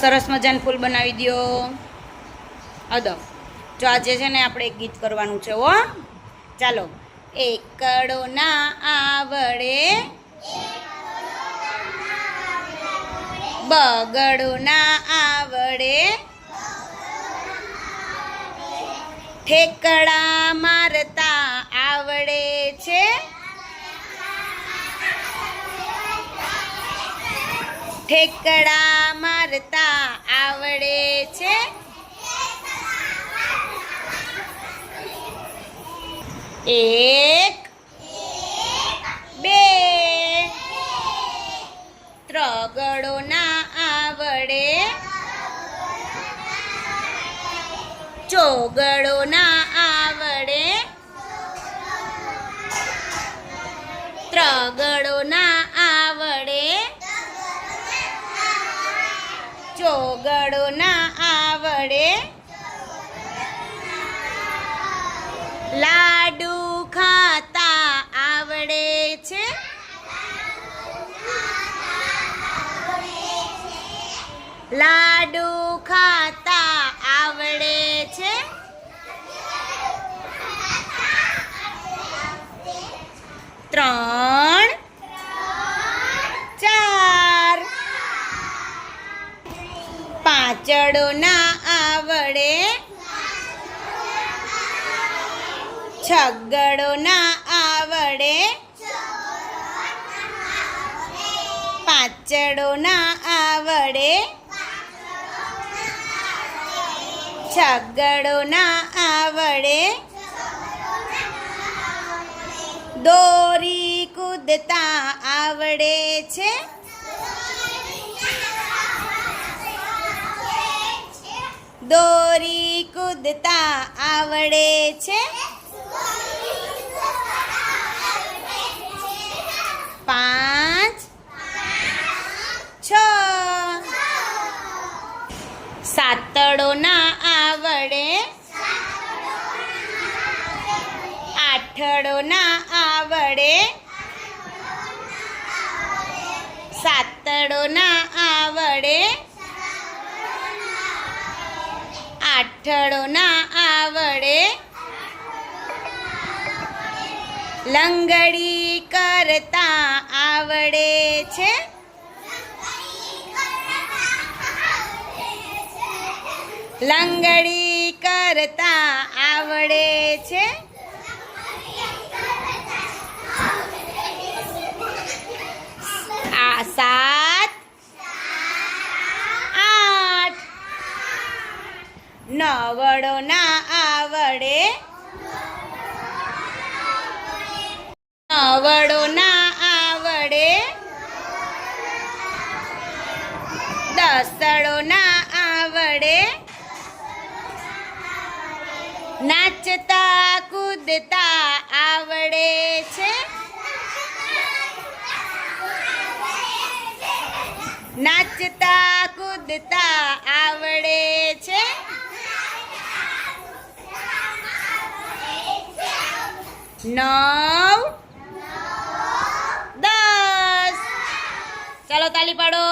સરસ મજાનું ફૂલ બનાવી દો અદો જો આજે છે ને આપણે એક ગીત કરવાનું છે, હો. ચાલો. એકડો ના આવડે. બગડો ના આવડે. ઠેકડા મારતા આવડે છે ઠેકડા મારતા આવડે છે. એક બે ત્રગડો ના આવડે. ચોગડો ના ચોગડો ના આવડે. લાડુ ખાતા આવડે છે. લાડુ ખાતા પાંચડો ના આવડે. છગડો ના આવડે. પાંચડો ના આવડે. છગડો ના આવડે. દોરી કૂદતા આવડે છે. દોરી કૂદતા આવડે છે. પાંચ છ. સાતડો ના આવડે. આઠડો ના આવડે. સાતડો ના આવડે આઠડો ના આવડે. લંગડી કરતા આવડે છે. લંગડી કરતા આવડે છે. નવડો ના આવડે. નવડો ના આવડે. દસડો ના આવડે. નાચતા કૂદતા આવડે છે. નાચતા કૂદતા આવડે છે. નવ દસ. ચાલો તાલી પાડો.